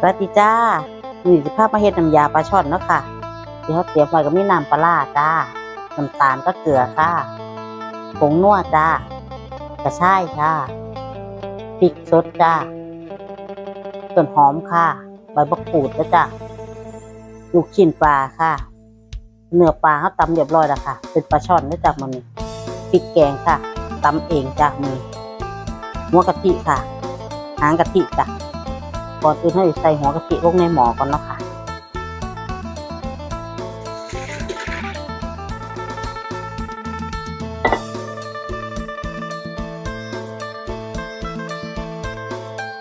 สวัสดีจ้านี่สิภาพมาเฮ็ดน้ำยาปลาช่อนเนาะค่ะที่เขาเตรียมไว้ก็มีน้ำปลาร้าจ้าน้ำตาลก็เกลือค่ะผงนวดจ้ากระชายจ้าพริกสดจ้าต้นหอมค่ะ ใบมะกรูดแล้วจ้าลูกชิ้นปลาค่ะ เนื้อปลาเขาตำเรียบร้อยแล้วค่ะ เป็นปลาช่อนแล้จากมันพริกแกงค่ะตำเองจากมือหัวกะทิค่ะ หางกะทิจ้ะ ก่อนอื่นให้ใส่หัวกะทิลงในหม้อก่อนเนาะค่ะ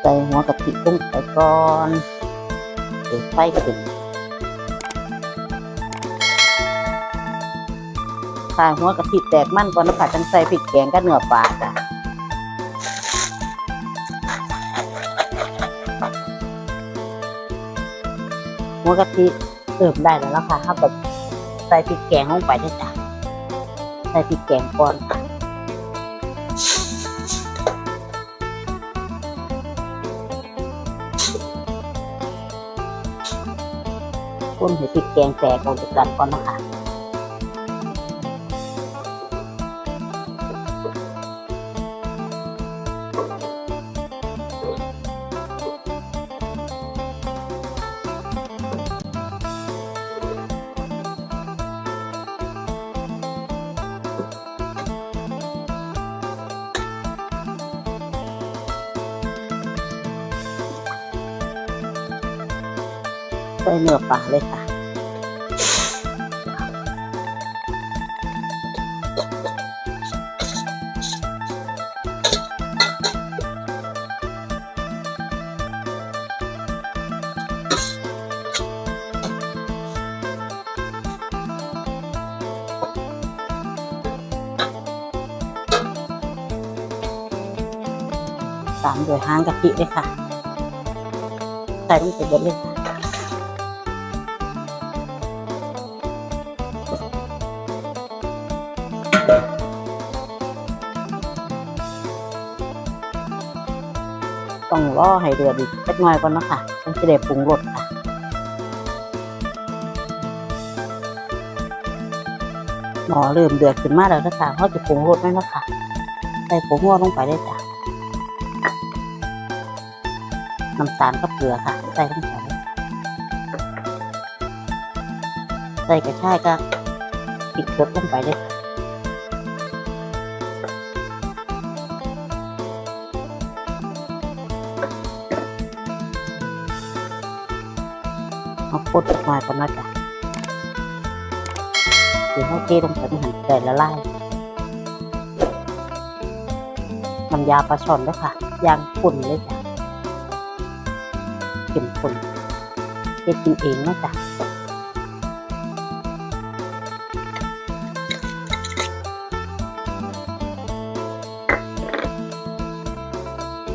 ใส่หัวกะทิลงไปก่อนเดี๋ยวไฟขึ้นถ้าหัวกะทิแตกมันก่อนนะคะจังใส่พริกแกงกับเนื้อปลาจ้ะ หัวกะทิเติมได้แล้วนะคะถ้าแบบใส่พริกแกงลงไปได้จ้ะใส่พริกแกงก่อนค่ะคนให้พริกแกงแตกออกจากกันก่อนนะคะ ใส่เนื้อปลาเลยค่ะตามด้วยหางกะทิเลยค่ะ ใส่ลงไปเบิดเลยค่ะ ต้องรอให้เดือดอีกสักน่อยก่อนเนาะคะต้องจะได้ปรุงรสค่ะหมอเริ่มเดือดขึ้นมาแล้วนะคะเขาจะปรุงรสไว้เนาะค่ะใส่ผงหัวลงไปได้จ้ะน้ำตาลกับเกลือค่ะ ใส่ลงไปเลยใส่กระชายก็ปิดเกลือลงไปเลยค่ะ เอาปดออกมาก่อนนะจ๊ะเดี๋ยวเขาเทลงไปในหันใจละลายน้ำยาปลาช่อนด้วยค่ะยางขุ่นเลยจ้ะเข้มข้นเฮ็ดกินเองเนะจ้ะ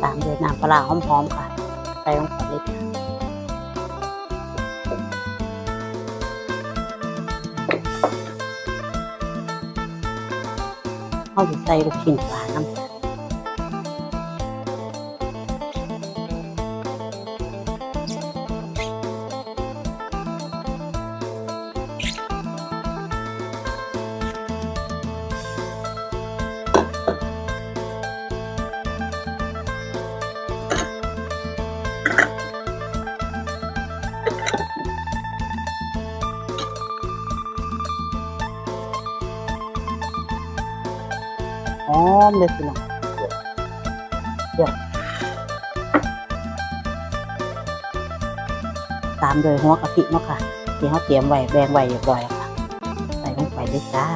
ตามด้วยน้ำปลาร้าหอมๆค่ะ ใส่ลงไปเลยจ้ะ เอาไปใส่ลูกชิ้นปลาน้ำ อมเลยสิน้องเดี๋ยวตามโดวยหัวกะทิเนาะค่ะ ที่เขาเตรียมไว้แบ่งไว้เรียบร้อยค่ะ ใส่ลงไปเลยจ้า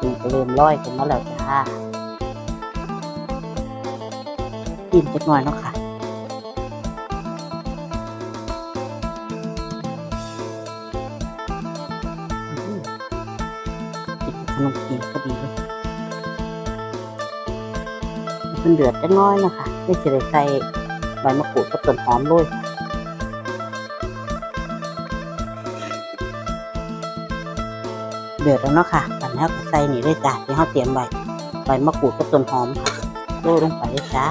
สีก็เริ่มลอยขึ้นมาแล้วจ้ากินจักหน่อยเนาะค่ะ ขนมจีนก็ดีเลยมันเดือดจะน้อยนะคะไม่จะได้ใส่ใบมะกรูดกับต้นหอมด้วยเดือดแล้วเนาะค่ะกันแล้ก็ใส่นี่เลยจ้าที่เขาเตรียมไว้ใบมะกรูดกับต้นหอมค่ะโรยลงไปเลยจ้า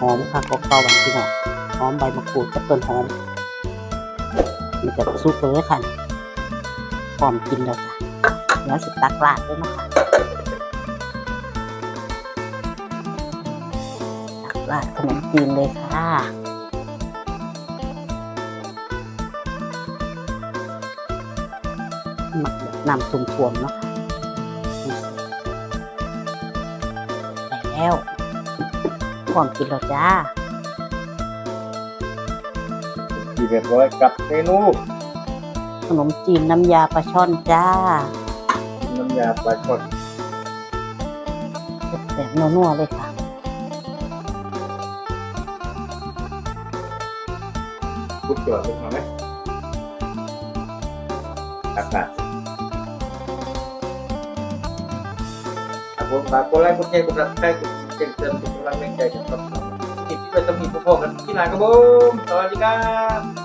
หอมค่ะก็เกาหวานพี่น้องหอมใบมะกรูดกับต้นหอม มันจะซุปเลยค่ะพร้อมกินแล้วจ้ะเดี๋ยวสิตักราดด้วยนะคะตักราดขนมจีนเลยค่ะหมักแบบน้ำท่วมๆเนาะแล้วพร้อมกินแล้วจ้า ที่เรียบร้อยกับเมนูขนมจีนน้ำยาปลาช่อนจ้า น้ำยาปลาช่อนแบบนัวๆเลยค่ะพุดจอดเลยไหมอากาศครับผมฝากกดไลค์กดแชร์กดติดตามกดแจ้งเตือนเป็นกำลังแรงใจกันครับ ที่ที่เราจะมีพวกกันที่ไหนครับผมสวัสดีครับ